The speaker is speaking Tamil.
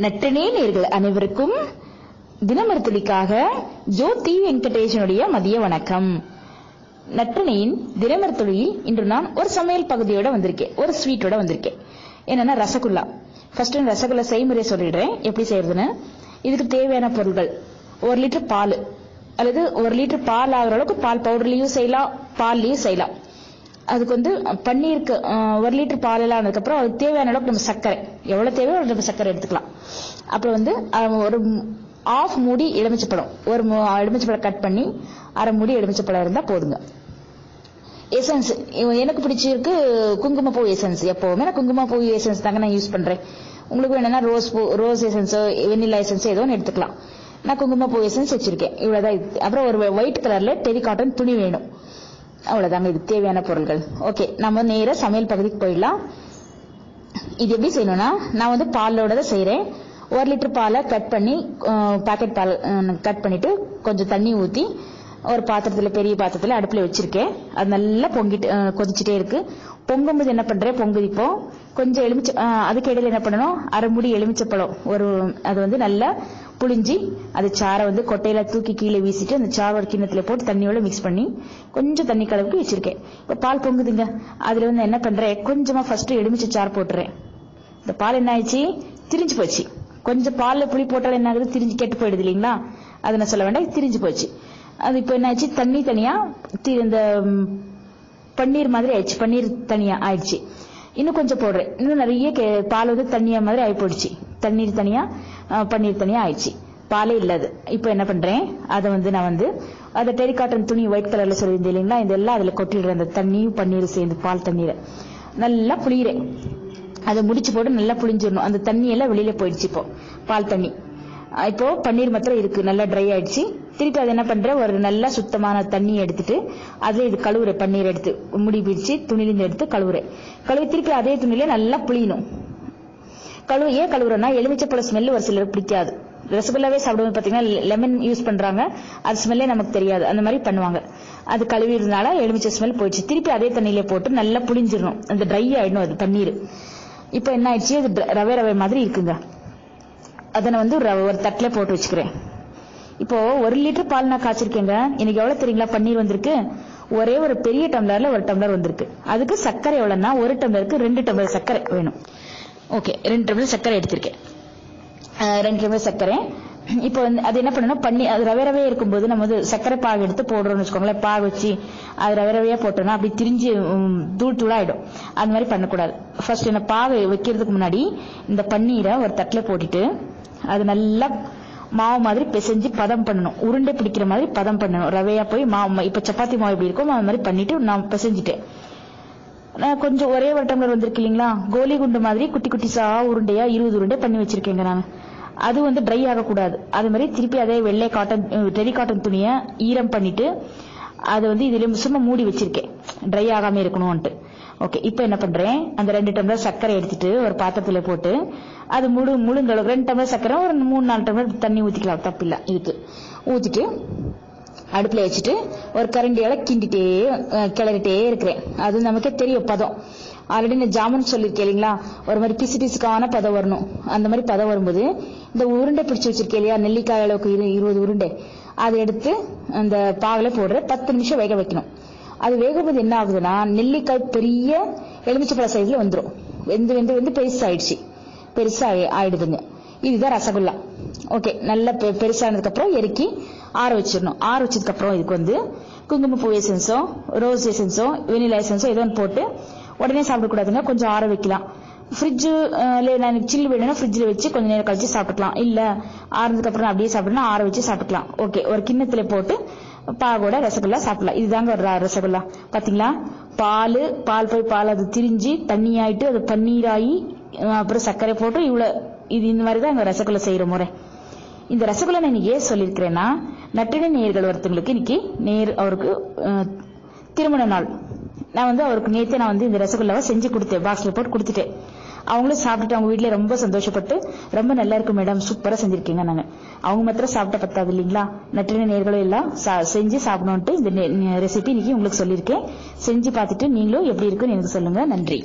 நட்டனே நேர்கள் அனைவருக்கும் தினமர்த்தலிக்காக ஜோ தி வெங்கடேஷனுடைய மதிய வணக்கம். நட்டனையின் தினமர்த்தொழியில் இன்று நான் ஒரு சமையல் பகுதியோட வந்திருக்கேன். ஒரு ஸ்வீட்டோட வந்திருக்கேன். என்னன்னா ரசகுல்லா. ஃபர்ஸ்ட் ரசகுல்லா செய்முறையை சொல்லிடுறேன். எப்படி செய்யறதுன்னு? இதுக்கு தேவையான பொருட்கள் ஒரு லிட்டர் பால். அல்லது ஒரு லிட்டர் பால் ஆகுற அளவுக்கு பால் பவுடர்லயும் செய்யலாம் பால்லயும் செய்யலாம். அதுக்கு வந்து பன்னீருக்கு ஒரு லிட்டர் பால் எல்லாம் ஆனதுக்கப்புறம் அதுக்கு தேவையான அளவுக்கு நம்ம சர்க்கரை. எவ்வளவு தேவையோ அவ்வளவு நம்ம சர்க்கரை எடுத்துக்கலாம். அப்புறம் வந்து ஒரு ஆஃப் மூடி எலுமிச்சப்பழம். ஒரு மு- எலுமிச்சப்பழம் கட் பண்ணி அரை மூடி எலுமிச்சப்பழம் இருந்தா போதுங்க. எசன்ஸ் எனக்கு பிடிச்சிருக்கு குங்குமப்பூ எசன்ஸ் எப்பவுமே நான் குங்குமப்பூ எசன்ஸ் தாங்க நான் யூஸ் பண்றேன். உங்களுக்கு வேணும்னா ரோஸ் பூ ரோஸ் எசன்ஸோ வெண்ணிலா எசன்ஸோ ஏதோ ஒன்று எடுத்துக்கலாம். நான் குங்குமப்பூ எசன்ஸ் வச்சிருக்கேன். இவ்வளவுதான். அப்புறம் ஒரு ஒயிட் கலர்ல டெரி காட்டன் துணி வேணும். அவ்வளவுதாங்க இது தேவையான பொருட்கள் ஓகே நம்ம நேராக சமையல் பகுதிக்கு போயிடலாம். இது எப்படி செய்யணும்னா நான் வந்து பாலோட தான் செய்கிறேன் ஒரு லிட்டர் பாலை கட் பண்ணி பாக்கெட் பால் கட் பண்ணிட்டு கொஞ்சம் தண்ணி ஊத்தி ஒரு பாத்திரத்துல பெரிய பாத்திரத்துல அடுப்புல வச்சிருக்கேன். அது நல்லா பொங்கிட்டு கொதிச்சுட்டே இருக்கு. பொங்கும்போது என்ன பண்றேன் பொங்குதிப்போம் கொஞ்சம் எலுமிச்சை அதுக்கு இடையில என்ன பண்ணணும் அரை முடி எலுமிச்சப்பழம். ஒரு அது வந்து நல்லா புளிஞ்சி அது சாரை வந்து கொட்டையில தூக்கி கீழே வீசிட்டு அந்த சாரோட கிண்ணத்துல போட்டு தண்ணியோட மிக்ஸ் பண்ணி கொஞ்சம் தண்ணி கலவுக்கு வச்சிருக்கேன். இப்போ பால் பொங்குதுங்க. அதுல வந்து என்ன பண்றேன்? கொஞ்சமா ஃபர்ஸ்ட் எலுமிச்சை சாறு போட்டுறேன். இந்த பால் என்ன ஆயிடுச்சு? திரிஞ்சு போச்சு. கொஞ்சம் பால்ல புளி போட்டாலும் என்ன ஆகுது? திரிஞ்சு கெட்டு போயிடுது இல்லைங்களா? அதை நான் சொல்ல வேண்டாம். திரிஞ்சு போச்சு. அது இப்போ என்ன ஆச்சு தண்ணி தனியா இந்த பன்னீர் மாதிரி ஆயிடுச்சு. பன்னீர் தனியா ஆயிடுச்சு. இன்னும் கொஞ்சம் போடுறேன். இன்னும் நிறைய கே- பால் வந்து தண்ணியா மாதிரி ஆகி போயிடுச்சு தண்ணீர் தனியா. பன்னீர் தனியா ஆயிடுச்சு. பாலே இல்லாது. இப்போ என்ன பண்றேன்? அதை வந்து நான் வந்து அதை டெரிகாட்டன் துணி ஒயிட் கலர்ல சொல்லியிருந்தேன் இல்லைங்களா? இதெல்லாம் அதுல கொட்டிடுறேன். அந்த தண்ணியும் பன்னீரும் சேர்ந்து பால் தண்ணீரை நல்லா புளியிறேன். அதை முடிச்சு போட்டு நல்லா புளிஞ்சிடணும். அந்த தண்ணி எல்லாம் வெளியில போயிடுச்சு இப்போ பால் தண்ணி. இப்போ பன்னீர் மாத்திரம் இருக்கு. நல்லா ட்ரை ஆயிடுச்சு. திருப்பி அதை என்ன பண்றேன்? ஒரு நல்லா சுத்தமான தண்ணி எடுத்துட்டு அதுல இது கழுவுறேன். பன்னீர் எடுத்து முடி பிரிச்சு துணிலிருந்து எடுத்து கழுவுறேன். கழுவி திருப்பி அதே துணியில நல்லா புளியணும். கழுவு ஏன் கழுவுறேன்னா எலுமிச்சப்பழ ஸ்மெல் ஒரு சிலருக்கு பிடிக்காது. ரசகுல்லாவே சாப்பிடுவோம் பாத்தீங்கன்னா லெமன் யூஸ் பண்றாங்க. அது ஸ்மெல்லே நமக்கு தெரியாது. அந்த மாதிரி பண்ணுவாங்க. அது கழுவிறதுனால எலுமிச்சை ஸ்மெல் போயிடுச்சு. திருப்பி அதே தண்ணியில போட்டு நல்லா புளிஞ்சிடணும் அந்த ட்ரை ஆயிடணும் அது தண்ணீர் இப்போ என்ன ஆயிடுச்சு? அது ரவை ரவை மாதிரி இருக்குங்க. அதை வந்து ஒரு ஒரு தட்டில் போட்டு வச்சுக்கிறேன். இப்போ ஒரு லிட்டர் பால் நான் காய்ச்சிருக்கேங்க. எனக்கு எவ்வளவு தெரியுங்களா? பன்னீர் வந்திருக்கு. ஒரே ஒரு பெரிய டம்ளர்ல ஒரு டம்ளர் வந்திருக்கு. அதுக்கு சர்க்கரை எவ்வளவுன்னா ஒரு டம்ளருக்கு ரெண்டு டம்ளர் சர்க்கரை வேணும். ஓகே ரெண்டு டேபிள் சர்க்கரை எடுத்திருக்கேன். ரெண்டு டேபிள் சர்க்கரை. இப்போ வந்து அது என்ன பண்ணணும்? பண்ணி அது ரவை ரவையா இருக்கும்போது நம்ம வந்து சர்க்கரை பாகு எடுத்து போடுறோம்னு வச்சுக்கோங்களேன். பாகு வச்சு அது ரவை ரவையா போட்டோம்னா அப்படி திரிஞ்சு தூள் தூளாயிடும். அந்த மாதிரி பண்ணக்கூடாது. ஃபர்ஸ்ட் என்ன பாகு வைக்கிறதுக்கு முன்னாடி இந்த பன்னீரை ஒரு தட்டில் போட்டுட்டு அது நல்லா மாவு மாதிரி பிசைஞ்சு பதம் பண்ணணும். உருண்டை பிடிக்கிற மாதிரி பதம் பண்ணணும். ரவையா போய் மாவு இப்ப சப்பாத்தி மாவு எப்படி இருக்கும் அது மாதிரி பண்ணிட்டு நான் பிசைஞ்சிட்டேன். கொஞ்சம் ஒரே ஒரு டம்ளர் வந்திருக்கு இல்லைங்களா? கோலி குண்டு மாதிரி குட்டி குட்டி சா உருண்டையா இருபது உருண்டை பண்ணி வச்சிருக்கேங்க நான். அது வந்து ட்ரை ஆகக்கூடாது. அது மாதிரி திருப்பி அதே வெள்ளை காட்டன் டெரி காட்டன் துணியை ஈரம் பண்ணிட்டு அது வந்து இதுல சும்மா மூடி வச்சிருக்கேன். ட்ரை ஆகாம இருக்கணும்ட்டு ஓகே இப்போ என்ன பண்றேன்? அந்த ரெண்டு டம்ளர் சர்க்கரை எடுத்துட்டு ஒரு பாத்திரத்துல போட்டு அது முழு முழுங்களவு ரெண்டு டம்ளர் சர்க்கரை ஒரு மூணு நாலு டம்ளர் தண்ணி ஊத்திக்கலாம். தப்பில்ல. இதுக்கு ஊத்திட்டு அடுப்பில் வச்சுட்டு ஒரு கரண்டியால கிண்டிட்டே கிளறிட்டே இருக்கிறேன். அது நமக்கே தெரியும் பதம். ஆல்ரெடி இந்த ஜாமுன் சொல்லியிருக்கேன் இல்லைங்களா? ஒரு மாதிரி பிசு பிசுக்கான பதம் வரணும். அந்த மாதிரி பதம் வரும்போது இந்த உருண்டை பிடிச்சி வச்சிருக்கேன் இல்லையா? நெல்லிக்காய் அளவுக்கு இரு- இருபது உருண்டை. அதை எடுத்து அந்த பாகுல போடுற பத்து நிமிஷம் வேக வைக்கணும். அது வேகும்போது என்ன ஆகுதுன்னா நெல்லிக்காய் பெரிய எலுமிச்சப்பழ சைஸ்ல வந்துடும் வெந்து வெந்து வெந்து பெருசாயிடுச்சு. பெருசா ஆயிடுதுங்க. இதுதான் ரசகுல்லா. ஓகே நல்ல பெ- பெருசானதுக்கு அப்புறம் இறக்கி ஆற வச்சிடணும். ஆற வச்சதுக்கு அப்புறம் இதுக்கு வந்து குங்குமப்பூ எசன்ஸோ ரோஸ் எசன்ஸோ வெனிலா எசன்ஸோ ஏதோ ஒன்று போட்டு உடனே சாப்பிடக்கூடாதுங்க கொஞ்சம் ஆற வைக்கலாம். ஃப்ரிட்ஜு எனக்கு சில்லு வேணும்னா ஃப்ரிட்ஜில் வச்சு கொஞ்சம் நேரம் கழிச்சு சாப்பிட்டுக்கலாம் இல்ல ஆறுனதுக்கு அப்புறம் அப்படியே சாப்பிடணும் ஆற வச்சு சாப்பிட்டுக்கலாம். ஓகே ஒரு கிண்ணத்துல போட்டு பாகோட ரசகுல்லா சாப்பிடலாம். இதுதாங்க ஒரு ரசகுல்லா. பாத்தீங்களா? பால் பால் போய் பால் அது திரிஞ்சு தண்ணி ஆயிட்டு அது பன்னீராகி அப்புறம் சர்க்கரை போட்டு இவ்வளவு இது இந்த மாதிரி தான் இந்த ரசகுல்லா செய்யற முறை. இந்த ரசகுல்லா நான் ஏன் சொல்லியிருக்கிறேன்னா நட்டின நேர்கள் ஒருத்தங்களுக்கு இன்னைக்கு நேர் அவருக்கு திருமண நாள். நான் வந்து அவருக்கு நேத்தே நான் வந்து இந்த ரசகுல்லாவை செஞ்சு கொடுத்தேன் பாக்ஸில் போட்டு கொடுத்துட்டேன். அவங்களும் சாப்பிட்டுட்டு அவங்க வீட்டில் ரொம்ப சந்தோஷப்பட்டு ரொம்ப நல்லா இருக்கும் மேடம் சூப்பராக செஞ்சிருக்கீங்க நாங்கள் அவங்க மாத்திரம் சாப்பிட்ட பத்தாது இல்லைங்களா? நற்றின நேர்களும் எல்லாம் சா- செஞ்சு சாப்பிடணும்ட்டு இந்த ரெசிபி இன்னைக்கு உங்களுக்கு சொல்லியிருக்கேன். செஞ்சு பார்த்துட்டு நீங்களும் எப்படி இருக்குன்னு எனக்கு சொல்லுங்க. நன்றி.